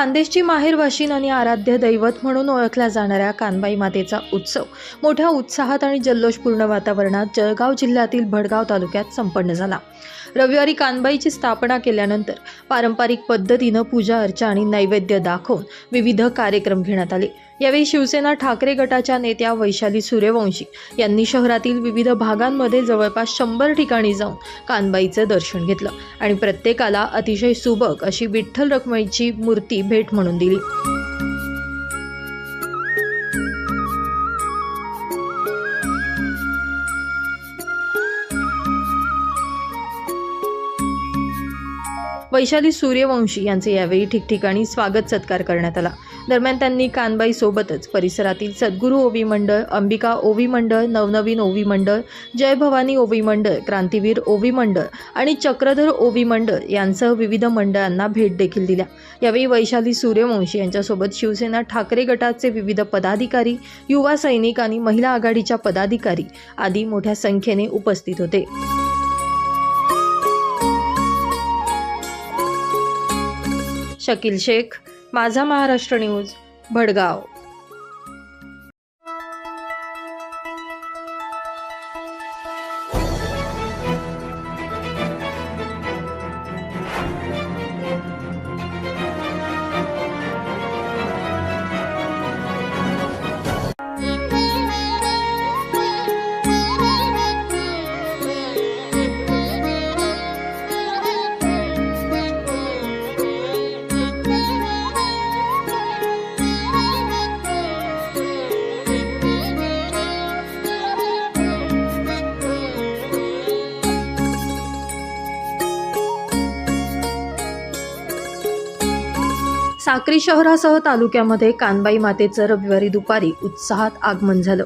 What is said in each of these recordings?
खानदेशची माहेरवाशीन आणि आराध्य दैवत म्हणून ओळखल्या जाणाऱ्या कानबाई मातेचा उत्सव मोठ्या उत्साहात आणि जल्लोषपूर्ण वातावरणात जळगाव जिल्ह्यातील भडगाव तालुक्यात संपन्न झाला. रविवारी कानबाईची स्थापना केल्यानंतर पारंपरिक पद्धतीनं पूजा अर्चा आणि नैवेद्य दाखवून विविध कार्यक्रम घेण्यात आले. यावेळी शिवसेना ठाकरे गटाच्या नेत्या वैशाली सूर्यवंशी यांनी शहरातील विविध भागांमध्ये जवळपास शंभर ठिकाणी जाऊन कानबाईचं दर्शन घेतलं आणि प्रत्येकाला अतिशय सुबक अशी विठ्ठल रखमाईची मूर्ती भेट म्हणून दिली. वैशाली सूर्यवंशी यांचे यावेळी ठिकठिकाणी स्वागत सत्कार करण्यात आला. दरम्यान त्यांनी कानबाई सोबतच परिसरातील सद्गुरू ओवी मंडळ अंबिका ओवी मंडळ नवनवीन ओवी मंडळ जय भवानी ओवी मंडळ क्रांतीवीर ओवी मंडळ आणि चक्रधर ओवी मंडळ यांसह विविध मंडळांना भेट देखील दिल्या. यावेळी वैशाली सूर्यवंशी यांच्यासोबत शिवसेना ठाकरे गटाचे विविध पदाधिकारी युवा सैनिक आणि महिला आघाडीच्या पदाधिकारी आदी मोठ्या संख्येने उपस्थित होते. शकील शेख माझा महाराष्ट्र न्यूज भडगाव. साक्री शहरासह तालुक्यामध्ये कानबाई मातेचं रविवारी दुपारी उत्साहात आगमन झालं.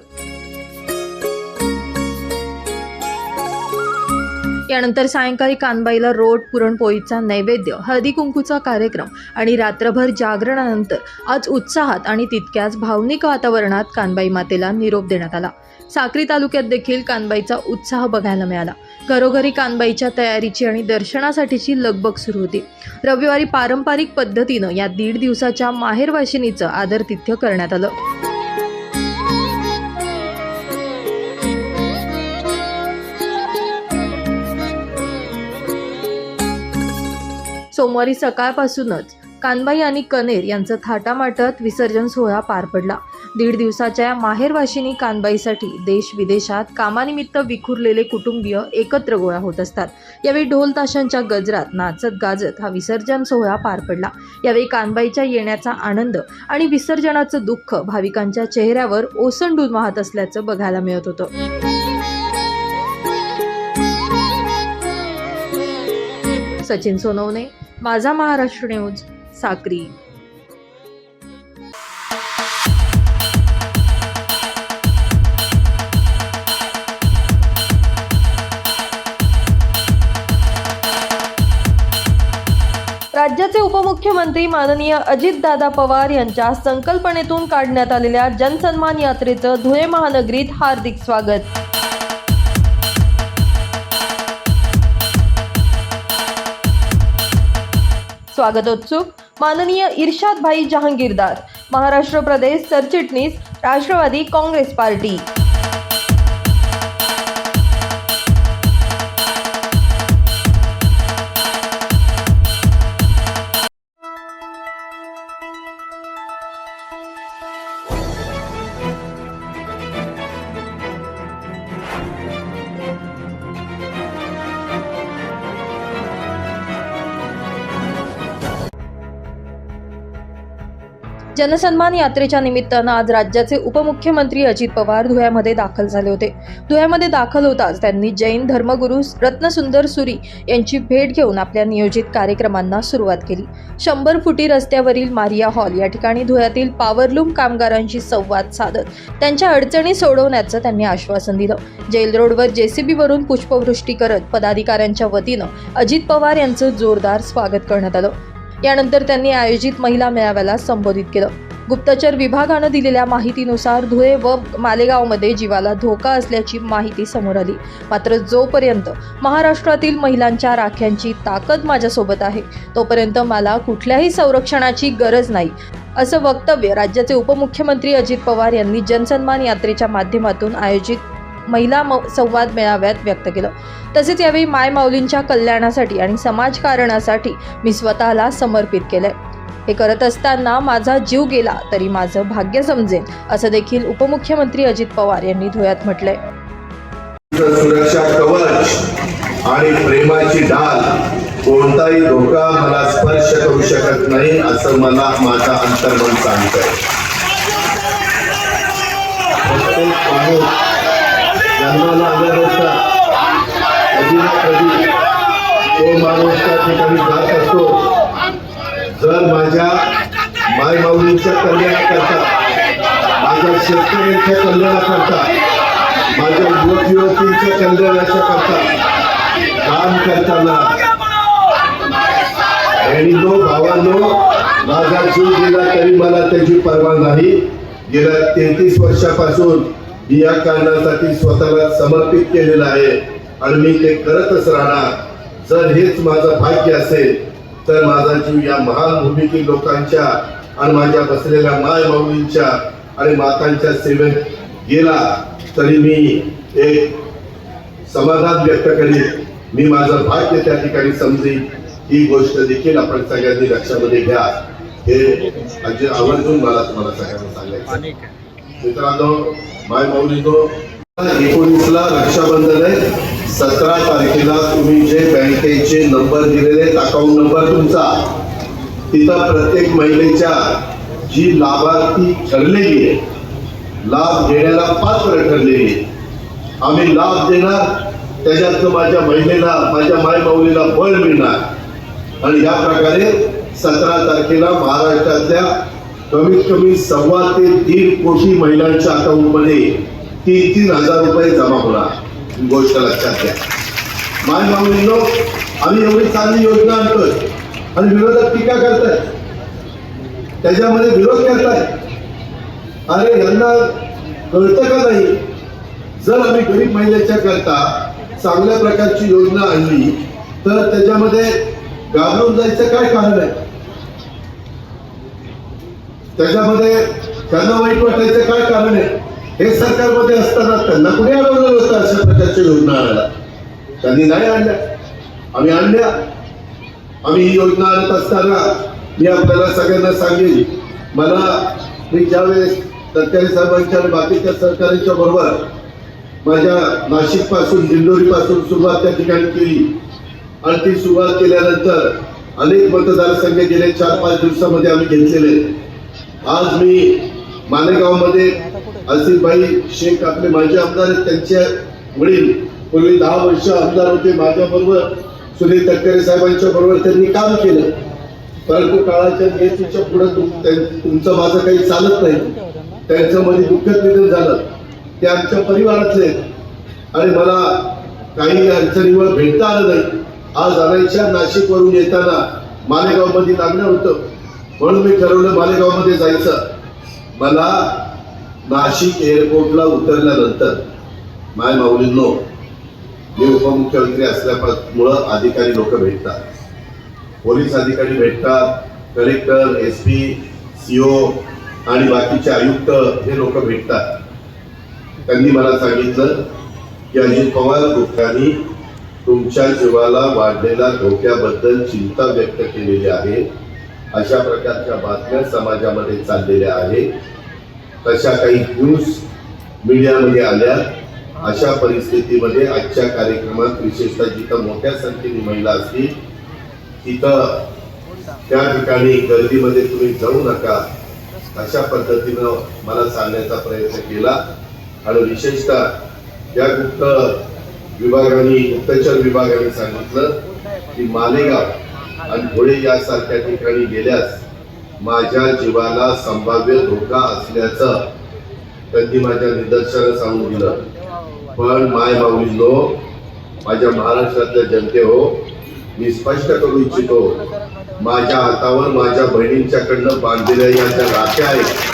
यानंतर सायंकाळी कानबाईला रोड पुरणपोळीचा नैवेद्य हळदी कुंकूचा कार्यक्रम आणि रात्रभर जागरणानंतर आज उत्साहात आणि तितक्याच भावनिक वातावरणात कानबाई मातेला निरोप देण्यात आला. साक्री तालुक्यात देखील कानबाईचा उत्साह बघायला मिळाला. घरोघरी कानबाईच्या तयारीची आणि दर्शनासाठीची लगबग सुरू होती. रविवारी पारंपरिक पद्धतीनं या दीड दिवसाच्या माहेरवाशिनीचं आदरतिथ्य करण्यात आलं. सोमवारी सकाळपासूनच कानबाई आणि कनेर यांचं थाटामाटात विसर्जन सोहळा पार पडला. दीड दिवसाच्या माहेरवाशिनी कानबाईसाठी देश विदेशात कामानिमित्त विखुरलेले कुटुंबीय एकत्र गोळा होत असतात. यावेळी ढोल ताशांच्या गजरात नाचत गाजत हा विसर्जन सोहळा पार पडला. यावेळी कानबाईच्या येण्याचा आनंद आणि विसर्जनाचं दुःख भाविकांच्या चेहऱ्यावर ओसंडून वाहत असल्याचं बघायला मिळत होतं. सचिन सोनवणे माझा महाराष्ट्र न्यूज साक्री. राज्याचे उपमुख्यमंत्री माननीय अजितदादा पवार यांच्या संकल्पनेतून काढण्यात आलेल्या जनसन्मान यात्रेचं धुळे महानगरीत हार्दिक स्वागत. स्वागतोत्सुक माननीय इर्शाद भाई जहांगीरदार महाराष्ट्र प्रदेश सरचिटणीस राष्ट्रवादी काँग्रेस पार्टी. जनसन्मान यात्रेच्या निमित्तानं आज राज्याचे उपमुख्यमंत्री अजित पवार धुळ्यामध्ये दाखल झाले होते. धुळ्यामध्ये दाखल होताच त्यांनी जैन धर्मगुरू रत्नसुंदर सुरी यांची भेट घेऊन आपल्या नियोजित कार्यक्रमांना सुरुवात केली. शंभर फुटी रस्त्यावरील मारिया हॉल या ठिकाणी धुळ्यातील पावरलूम कामगारांशी संवाद साधत त्यांच्या अडचणी सोडवण्याचं त्यांनी आश्वासन दिलं. जेल रोडवर जेसीबीवरून पुष्पवृष्टी करत पदाधिकाऱ्यांच्या वतीनं अजित पवार यांचं जोरदार स्वागत करण्यात आलं. यानंतर त्यांनी आयोजित महिला मेळाव्याला संबोधित केलं. गुप्तचर विभागानं दिलेल्या माहितीनुसार धुळे व मालेगावमध्ये जीवाला धोका असल्याची माहिती समोर आली. मात्र जोपर्यंत महाराष्ट्रातील महिलांच्या राख्यांची ताकद माझ्यासोबत आहे तोपर्यंत मला कुठल्याही संरक्षणाची गरज नाही असं वक्तव्य राज्याचे उपमुख्यमंत्री अजित पवार यांनी जनसन्मान यात्रेच्या माध्यमातून आयोजित महिला संवाद मेळाव्यात व्यक्त केलं. तसेच यावेळी माय माऊलींच्या कल्याणासाठी आणि समाजकारणासाठी मी स्वतःला समर्पित केलंय. हे करत असताना माझा जीव गेला तरी माझं भाग्य समजेल असं देखील उपमुख्यमंत्री अजित पवार यांनी धुळ्यात म्हटलंय. सुरक्षा कवच आणि प्रेमाची डाल कोणताही धोका मला स्पर्श करू शकत नाही असं मला माझा अंतर्मन सांगतंय. प्रत्येक माणूस जन्माला आल्यानंतर कधी ना कधी तो माणूस त्या ठिकाणी जात असतो. जर माझ्या माय माऊलींच्या कल्याणाकरता माझ्या शेतकऱ्यांच्या कल्याणाकरता माझ्या युवक युवतींच्या कल्याणाच्या करता काम करताना बहिणीनो भावांनो माझा जीव गेला तरी मला त्याची पर्वा नाही. गेल्या तेहतीस वर्षापासून मी या कारणासाठी स्वतःला समर्पित केलेलं आहे. आणि मी ते करतच राहणार. जर हेच माझं भाग्य असेल तर माझा जीव या महान भूमिकील लोकांच्या आणि माझ्या बसलेल्या माय माऊलींच्या आणि मातांच्या सेवेत गेला तरी मी एक समाधान व्यक्त करीन. मी माझं भाग्य त्या ठिकाणी समजेन. ही गोष्ट देखील आपण सगळ्यांनी लक्षामध्ये घ्या. हे आवर्जून मला तुम्हाला सगळ्यांना सांगायचं मित्रांनो माय माऊलीनो एकोणीसला रक्षाबंधन आहे. सतरा तारखेला तुम्ही जे बँकेचे नंबर दिलेले आहेत अकाउंट नंबर तुमचा तिथं प्रत्येक महिलेच्या जी लाभार्थी ठरलेली आहे लाभ घेण्याला पात्र ठरलेली आहे. आम्ही लाभ देणार त्याच्यात माझ्या महिलेला माझ्या माय माऊलीला बळ मिळणार. आणि या प्रकारे सतरा तारखेला महाराष्ट्रातल्या कमीत कमी सव्वा ते दीड कोटी महिलांच्या अकाउंटमध्ये तीन तीन हजार रुपये जमा होणार. गोष्ट लक्षात घ्या. माय माऊलीनो आम्ही एवढी चांगली योजना आणतोय आणि विरोधक टीका करताय त्याच्यामध्ये विरोध करताय अरे यांना कळतं का नाही? जर आम्ही गरीब महिलेच्या करता चांगल्या प्रकारची योजना आणली तर त्याच्यामध्ये घाबरून जायचं काय कारण आहे? त्याच्यामध्ये त्यांना वाईट वाटायचं काय कारण आहे? हे सरकारमध्ये असताना त्यांना कुणी अडवलं होतं अशा प्रकारच्या योजना आणायला? त्यांनी नाही आणल्या. आम्ही आणल्या. आम्ही ही योजना आणत असताना मी आपल्याला सगळ्यांना सांगेन मला मी ज्यावेळेस सरकारी साहेबांच्या आणि बाकीच्या सरकारांच्या बरोबर माझ्या नाशिकपासून दिंडोरी पासून सुरुवात त्या ठिकाणी केली. आणि ती सुरुवात केल्यानंतर अनेक मतदारसंघ गेले चार पाच दिवसामध्ये आम्ही घेतलेले. आहेत. आज मी मालेगावमध्ये असिफभाई शेख आपले माझे आमदार त्यांचे वडील पूर्वी दहा वर्ष आमदार होते. माझ्याबरोबर सुनील तटकरे साहेबांच्या बरोबर त्यांनी काम केलं. परंतु काळाच्या नेतृत्वाच्या पुढे तुमचं माझं काही चालत नाही. त्यांचं मध्ये दुःखद निधन झालं. ते आमच्या परिवारातले आहेत. आणि मला काही अडचणीवर भेटता आलं नाही. आज आणायच्या नाशिकवरून येताना मालेगावमध्ये लागलं होतं. म्हणून मी ठरवलं मालेगावमध्ये जायचं. मला नाशिक एअरपोर्टला उतरल्यानंतर माय माऊलींनो मी उपमुख्यमंत्री असल्यामुळं अधिकारी लोक भेटतात. पोलीस अधिकारी भेटतात कलेक्टर एस पी सीओ आणि बाकीचे आयुक्त हे लोक भेटतात. त्यांनी मला सांगितलं की अजित पवार गुप्तांनी तुमच्या जीवाला वाढलेल्या धोक्याबद्दल चिंता व्यक्त केलेली आहे. अशा प्रकारच्या बातम्या समाजामध्ये चाललेल्या आहेत. तशा काही न्यूज मीडियामध्ये आल्या. अशा परिस्थितीमध्ये आजच्या कार्यक्रमात विशेषतः जिथं मोठ्या संख्येने महिला असतील तिथं त्या ठिकाणी गर्दीमध्ये तुम्ही जाऊ नका. अशा पद्धतीनं मला सांगण्याचा प्रयत्न केला. आणि विशेषतः त्या गुप्त विभागाने गुप्तचर विभागाने सांगितलं की मालेगाव आणि धुळे यासारख्या ठिकाणी गेल्यास माझ्या जीवाला संभाव्य धोका असल्याचं त्यांनी माझ्या निदर्शनाला सांगून दिलं. पण माय माऊलीनो माझ्या महाराष्ट्रातल्या जनते हो मी स्पष्ट करू इच्छितो माझ्या हातावर माझ्या बहिणींच्याकडनं बांधलेल्या या ज्या राख्या आहेत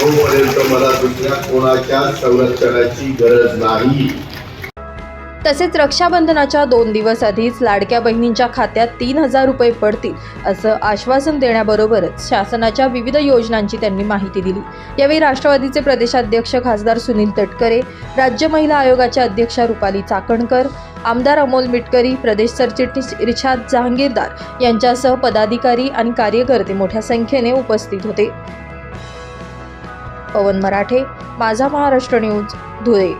तोपर्यंत मला दुसऱ्या कोणाच्या संरक्षणाची गरज नाही. तसेच रक्षाबंधनाच्या दोन दिवस आधीच लाडक्या बहिणींच्या खात्यात तीन हजार रुपये पडतील असं आश्वासन देण्याबरोबरच शासनाच्या विविध योजनांची त्यांनी माहिती दिली. यावेळी राष्ट्रवादीचे प्रदेशाध्यक्ष खासदार सुनील तटकरे राज्य महिला आयोगाच्या अध्यक्षा रुपाली चाकणकर आमदार अमोल मिटकरी प्रदेश सरचिटणीस रिशाद जहांगीरदार यांच्यासह पदाधिकारी आणि कार्यकर्ते मोठ्या संख्येने उपस्थित होते. पवन मराठे माझा महाराष्ट्र न्यूज धुळे.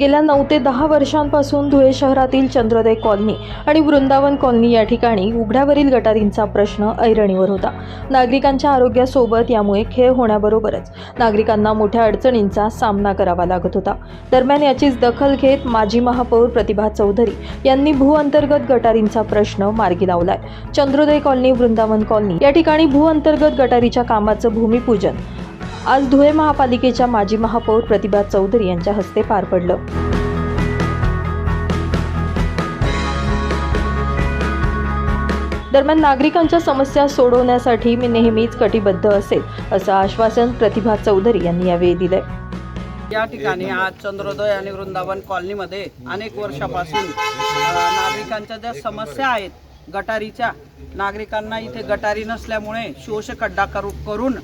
गेल्या नऊ ते दहा वर्षांपासून धुळे शहरातील चंद्रोदय कॉलनी आणि वृंदावन कॉलनी या ठिकाणी उघड्यावरील गटारींचा प्रश्न ऐरणीवर होता. नागरिकांच्या आरोग्यासोबत यामुळे खेळ होण्याबरोबरच नागरिकांना मोठ्या अडचणींचा सामना करावा लागत होता. दरम्यान याचीच दखल घेत माजी महापौर प्रतिभा चौधरी यांनी भूअंतर्गत गटारींचा प्रश्न मार्गी लावलाय. चंद्रोदय कॉलनी वृंदावन कॉलनी या ठिकाणी भूअंतर्गत गटारीच्या कामाचं भूमिपूजन आज धुळे महापालिकेच्या माजी महापौर प्रतिभा चौधरी यांच्या हस्ते पार पडलं. दरम्यान नागरिकांच्या समस्या सोडवण्यासाठी मी नेहमीच कटिबद्ध असेल असं आश्वासन प्रतिभा चौधरी यांनी यावेळी दिलंय. या ठिकाणी आज चंद्रोदय आणि वृंदावन कॉलनीमध्ये अनेक वर्षापासून नागरिकांच्या ज्या समस्या आहेत गटारीच्या नागरिकांना इथे गटारी नसल्यामुळे शोषखड्डा करू करून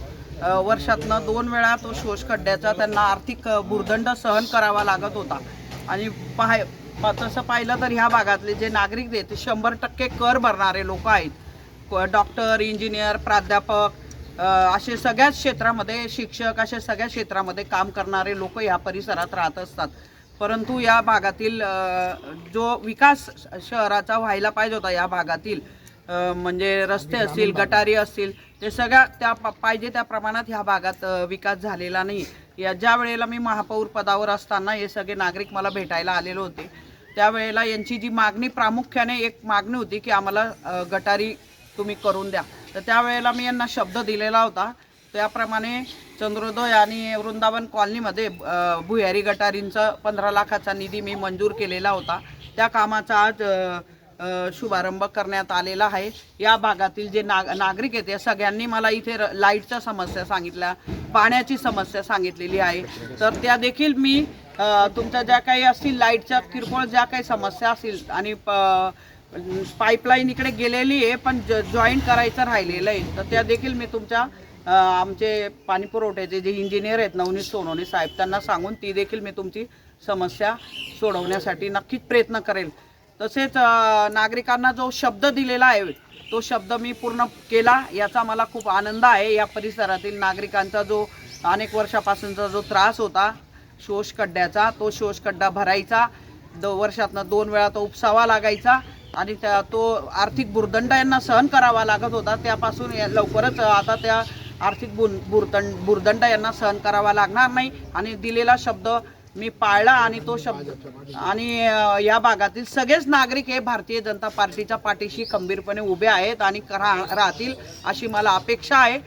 वर्षातनं दोन वेळा तो शोषखड्ड्याचा त्यांना आर्थिक भुर्दंड सहन करावा लागत होता. आणि पाहाय पा- तसं पाहिलं तर ह्या भागातले जे नागरिक आहेत ते शंभर टक्के कर भरणारे लोक आहेत. डॉक्टर इंजिनियर प्राध्यापक असे सगळ्याच क्षेत्रामध्ये शिक्षक असे सगळ्या क्षेत्रामध्ये काम करणारे लोक या परिसरात राहत असतात. परंतु या भागातील जो विकास शहराचा व्हायला पाहिजे होता या भागातील म्हणजे रस्ते असतील गटारी असतील ते सगळ्या त्या प- पाहिजे त्या प्रमाणात ह्या भागात विकास झालेला नाही. या ज्या वेळेला मी महापौर पदावर असताना हे सगळे नागरिक मला भेटायला आलेले होते त्यावेळेला यांची जी मागणी प्रामुख्याने एक मागणी होती की आम्हाला गटारी तुम्ही करून द्या. तर त्यावेळेला मी यांना शब्द दिलेला होता. त्याप्रमाणे चंद्रोदय आणि वृंदावन कॉलनीमध्ये भुयारी गटारींचा पंधरा लाखाचा निधी मी मंजूर केलेला होता. त्या कामाचा आज शुभारंभ करण्यात आलेला आहे. या भागातील जे नाग नागरिक आहेत या सगळ्यांनी मला इथे र- लाईटच्या समस्या सांगितल्या पाण्याची समस्या सांगितलेली आहे. तर त्या देखील मी तुमच्या ज्या काही असतील लाईटच्या किरकोळ ज्या काही समस्या असतील आणि पाईपलाईन इकडे गेलेली आहे पण जॉईन करायचं राहिलेलं आहे तर त्या देखील मी तुमच्या आमचे पाणी पुरवठ्याचे जे इंजिनियर आहेत नवनीत सोनवणी साहेब त्यांना सांगून ती देखील मी तुमची समस्या सोडवण्यासाठी नक्कीच प्रयत्न करेल. तसेच नागरिकांना जो शब्द दिलेला आहे तो शब्द मी पूर्ण केला याचा मला खूप आनंद आहे. या परिसरातील नागरिकांचा जो अनेक वर्षापासूनचा जो त्रास होता शोषखड्ड्याचा तो शोषखड्डा भरायचा. दो वर्षातनं दोन वेळा तो उपसावा लागायचा आणि त्या तो आर्थिक भुर्दंड यांना सहन करावा लागत होता. त्यापासून या- लवकरच आता त्या आर्थिक बुर बुरदंड भुर्दंड यांना सहन करावा लागणार नाही. आणि दिलेला शब्द मी पाळला आणि तो शब्द आणि या भागातील सगळेच नागरिक हे भारतीय जनता पार्टीच्या पाठीशी खंबीरपणे उभे आहेत आणि राहतील अशी मला अपेक्षा आहे.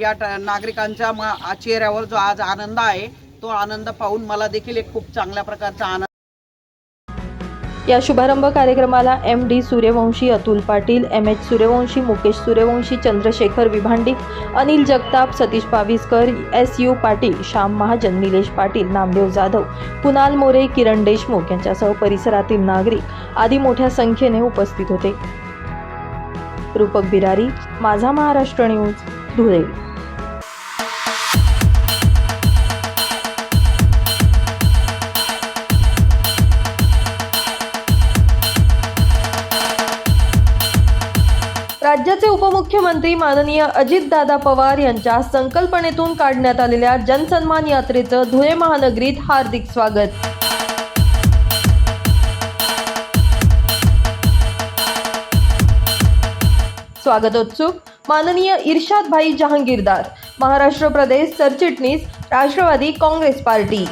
या ट- नागरिकांच्या म- चेहऱ्यावर जो आज आनंद आहे तो आनंद पाहून मला देखील एक खूप चांगल्या प्रकारचा आनंद या शुभारंभ कार्यक्रमाला M D Suryavanshi Atul Patil M H Suryavanshi Mukesh Suryavanshi Chandrashekhar Vibhandi Anil Jagtap Satish Paviskar S U Patil Shyam Mahajan Nilesh Patil Namdev Jadhav Kunal More Kiran Deshmukh यांच्यासह परिसरातील नागरिक आदी मोठ्या संख्येने उपस्थित होते. रूपक बिरारी माझा महाराष्ट्र न्यूज धुळे. राज्याचे उपमुख्यमंत्री माननीय अजितदादा पवार यांच्या संकल्पनेतून काढण्यात आलेल्या जनसन्मान यात्रेचं धुळे महानगरीत हार्दिक स्वागत. स्वागतोत्सुक माननीय इर्शाद भाई जहांगीरदार महाराष्ट्र प्रदेश सरचिटणीस राष्ट्रवादी काँग्रेस पार्टी.